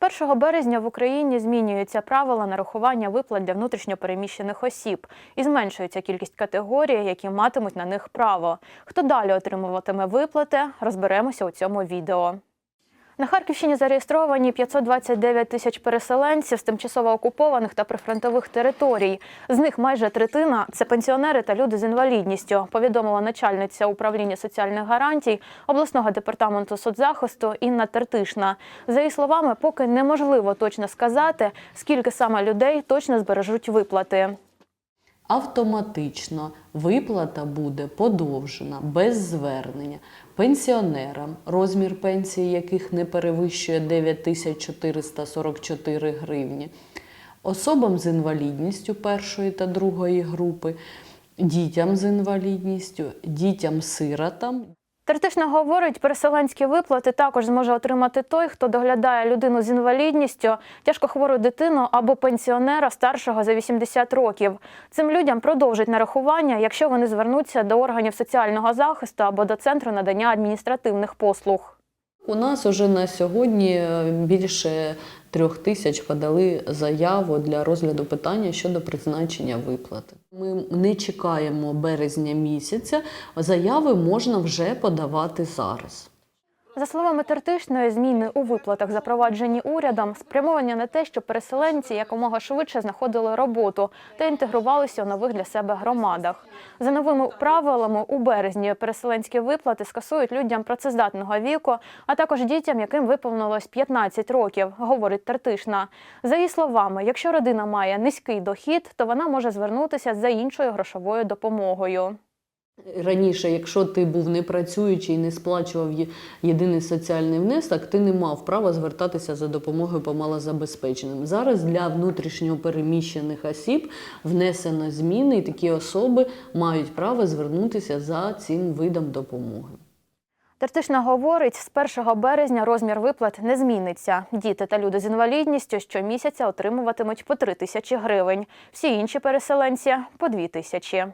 З 1 березня в Україні змінюються правила нарахування виплат для внутрішньопереміщених осіб і зменшується кількість категорій, які матимуть на них право. Хто далі отримуватиме виплати, розберемося у цьому відео. На Харківщині зареєстровані 529 тисяч переселенців з тимчасово окупованих та прифронтових територій. З них майже третина це пенсіонери та люди з інвалідністю, повідомила начальниця управління соціальних гарантій обласного департаменту соцзахисту Інна Тертишна. За її словами, поки неможливо точно сказати, скільки саме людей точно збережуть виплати. Автоматично виплата буде подовжена без звернення пенсіонерам, розмір пенсії яких не перевищує 9444 гривні, особам з інвалідністю першої та другої групи, дітям з інвалідністю, дітям-сиротам. Тертишна говорить, переселенські виплати також зможе отримати той, хто доглядає людину з інвалідністю, тяжкохвору дитину або пенсіонера старшого за 80 років. Цим людям продовжать нарахування, якщо вони звернуться до органів соціального захисту або до центру надання адміністративних послуг. У нас уже на сьогодні е, більше трьох тисяч подали заяву для розгляду питання щодо призначення виплати. Ми не чекаємо березня місяця, заяви можна вже подавати зараз. За словами Тертишної, зміни у виплатах, запроваджені урядом, спрямовані на те, щоб переселенці якомога швидше знаходили роботу та інтегрувалися у нових для себе громадах. За новими правилами, у березні переселенські виплати скасують людям працездатного віку, а також дітям, яким виповнилось 15 років, говорить Тертишна. За її словами, якщо родина має низький дохід, то вона може звернутися за іншою грошовою допомогою. Раніше, якщо ти був не працюючий і не сплачував єдиний соціальний внесок, ти не мав права звертатися за допомогою по малозабезпеченим. Зараз для внутрішньо переміщених осіб внесено зміни, і такі особи мають право звернутися за цим видом допомоги. Тертишна говорить, з 1 березня розмір виплат не зміниться. Діти та люди з інвалідністю щомісяця отримуватимуть по 3 тисячі гривень. Всі інші переселенці – по 2 тисячі.